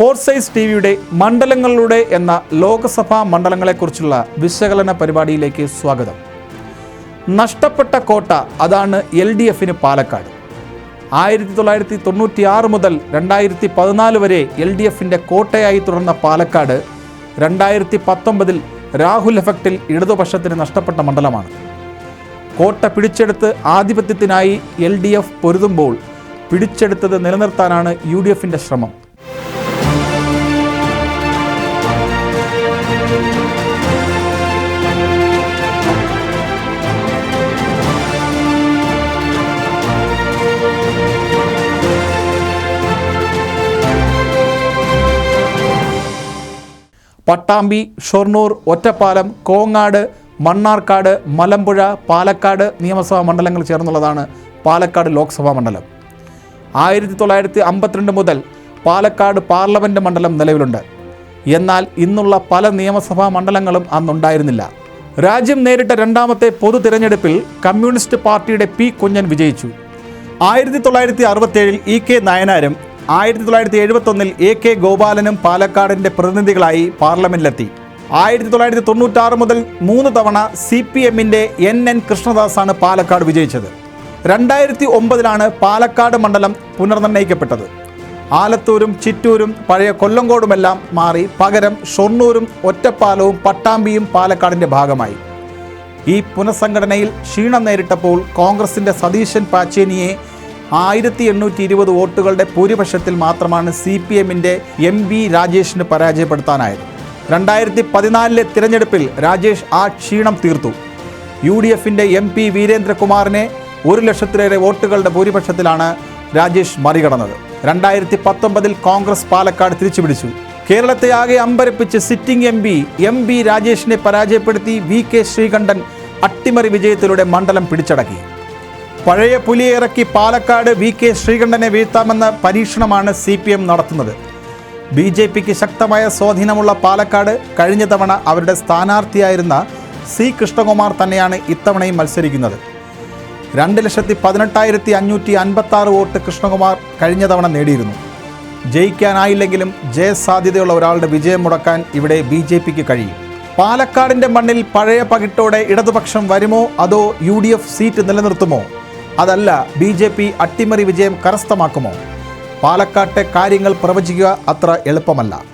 ഫോർസൈസ് T വിയുടെ മണ്ഡലങ്ങളുടെ എന്ന ലോകസഭാ മണ്ഡലങ്ങളെക്കുറിച്ചുള്ള വിശകലന പരിപാടിയിലേക്ക് സ്വാഗതം. നഷ്ടപ്പെട്ട കോട്ട അതാണ് എൽ ഡി എഫിന് പാലക്കാട്. ആയിരത്തി തൊള്ളായിരത്തി തൊണ്ണൂറ്റി ആറ് മുതൽ രണ്ടായിരത്തി പതിനാല് വരെ എൽ ഡി എഫിന്റെ കോട്ടയായി തുടർന്ന പാലക്കാട് രണ്ടായിരത്തി പത്തൊമ്പതിൽ രാഹുൽ എഫക്റ്റിൽ ഇടതുപക്ഷത്തിന് നഷ്ടപ്പെട്ട മണ്ഡലമാണ്. കോട്ട പിടിച്ചെടുത്ത് ആധിപത്യത്തിനായി എൽ ഡി എഫ് പൊരുതുമ്പോൾ പിടിച്ചെടുത്തത് നിലനിർത്താനാണ് യു ഡി എഫിന്റെ ശ്രമം. പട്ടാമ്പി ഷൊർണൂർ ഒറ്റപ്പാലം കോങ്ങാട് മണ്ണാർക്കാട് മലമ്പുഴ പാലക്കാട് നിയമസഭാ മണ്ഡലങ്ങൾ ചേർന്നുള്ളതാണ് പാലക്കാട് ലോക്സഭാ മണ്ഡലം. ആയിരത്തി തൊള്ളായിരത്തി അമ്പത്തിരണ്ട് മുതൽ പാലക്കാട് പാർലമെന്റ് മണ്ഡലം നിലവിലുണ്ട്. എന്നാൽ ഇന്നുള്ള പല നിയമസഭാ മണ്ഡലങ്ങളും അന്നുണ്ടായിരുന്നില്ല. രാജ്യം നേരിട്ട രണ്ടാമത്തെ പൊതു തിരഞ്ഞെടുപ്പിൽ കമ്മ്യൂണിസ്റ്റ് പാർട്ടിയുടെ പി കുഞ്ഞൻ വിജയിച്ചു. ആയിരത്തി തൊള്ളായിരത്തി അറുപത്തേഴിൽ ഇ കെ നയനാരും ആയിരത്തി തൊള്ളായിരത്തി എഴുപത്തൊന്നിൽ എ കെ ഗോപാലനും പാലക്കാടിന്റെ പ്രതിനിധികളായി പാർലമെന്റിലെത്തി. ആയിരത്തി തൊള്ളായിരത്തി തൊണ്ണൂറ്റാറ് മുതൽ മൂന്ന് തവണ സി പി എമ്മിന്റെ എൻ എൻ കൃഷ്ണദാസാണ് പാലക്കാട് വിജയിച്ചത്. രണ്ടായിരത്തി ഒമ്പതിലാണ് പാലക്കാട് മണ്ഡലം പുനർനിർണയിക്കപ്പെട്ടത് ആലത്തൂരും ചിറ്റൂരും പഴയ കൊല്ലങ്കോടുമെല്ലാം മാറി പകരം ഷൊർണൂരും ഒറ്റപ്പാലവും പട്ടാമ്പിയും പാലക്കാടിന്റെ ഭാഗമായി. ഈ പുനഃസംഘടനയിൽ ക്ഷീണം നേരിട്ടപ്പോൾ കോൺഗ്രസിന്റെ സതീശൻ പാച്ചേനിയെ ആയിരത്തി എണ്ണൂറ്റി ഇരുപത് വോട്ടുകളുടെ ഭൂരിപക്ഷത്തിൽ മാത്രമാണ് സി പി എമ്മിന്റെ എം വി രാജേഷിന് പരാജയപ്പെടുത്താനായത്. രണ്ടായിരത്തി പതിനാലിലെ തിരഞ്ഞെടുപ്പിൽ രാജേഷ് ആ ക്ഷീണം തീർത്തു. യു ഡി എഫിന്റെ എം പി വീരേന്ദ്രകുമാറിനെ ഒരു ലക്ഷത്തിലേറെ വോട്ടുകളുടെ ഭൂരിപക്ഷത്തിലാണ് രാജേഷ് മറികടന്നത്. രണ്ടായിരത്തി പത്തൊമ്പതിൽ കോൺഗ്രസ് പാലക്കാട് തിരിച്ചുപിടിച്ചു. കേരളത്തെ ആകെ അമ്പരപ്പിച്ച് sitting M P M B രാജേഷിനെ പരാജയപ്പെടുത്തി വി കെ ശ്രീകണ്ഠൻ അട്ടിമറി വിജയത്തിലൂടെ മണ്ഡലം പിടിച്ചടക്കി. പഴയ പുലിയെ ഇറക്കി പാലക്കാട് വി കെ ശ്രീകണ്ഠനെ വീഴ്ത്താമെന്ന പരീക്ഷണമാണ് സി പി എം നടത്തുന്നത്. ബി ജെ പിക്ക് ശക്തമായ സ്വാധീനമുള്ള പാലക്കാട് കഴിഞ്ഞ തവണ അവരുടെ സ്ഥാനാർത്ഥിയായിരുന്ന സി കൃഷ്ണകുമാർ തന്നെയാണ് ഇത്തവണയും മത്സരിക്കുന്നത്. രണ്ട് ലക്ഷത്തി പതിനെട്ടായിരത്തി അഞ്ഞൂറ്റി അൻപത്തി ആറ് വോട്ട് കൃഷ്ണകുമാർ കഴിഞ്ഞ തവണ നേടിയിരുന്നു. ജയിക്കാനായില്ലെങ്കിലും ജയസാധ്യതയുള്ള ഒരാളുടെ വിജയം മുടക്കാൻ ഇവിടെ ബി ജെ പിക്ക് കഴിയും. പാലക്കാടിന്റെ മണ്ണിൽ പഴയ പകിട്ടോടെ ഇടതുപക്ഷം വരുമോ? അതോ യു സീറ്റ് നിലനിർത്തുമോ? അതല്ല ബി ജെ പി അട്ടിമറി വിജയം കരസ്ഥമാക്കുമോ? പാലക്കാട്ടെ കാര്യങ്ങൾ പ്രവചിക്കുക അത്ര എളുപ്പമല്ല.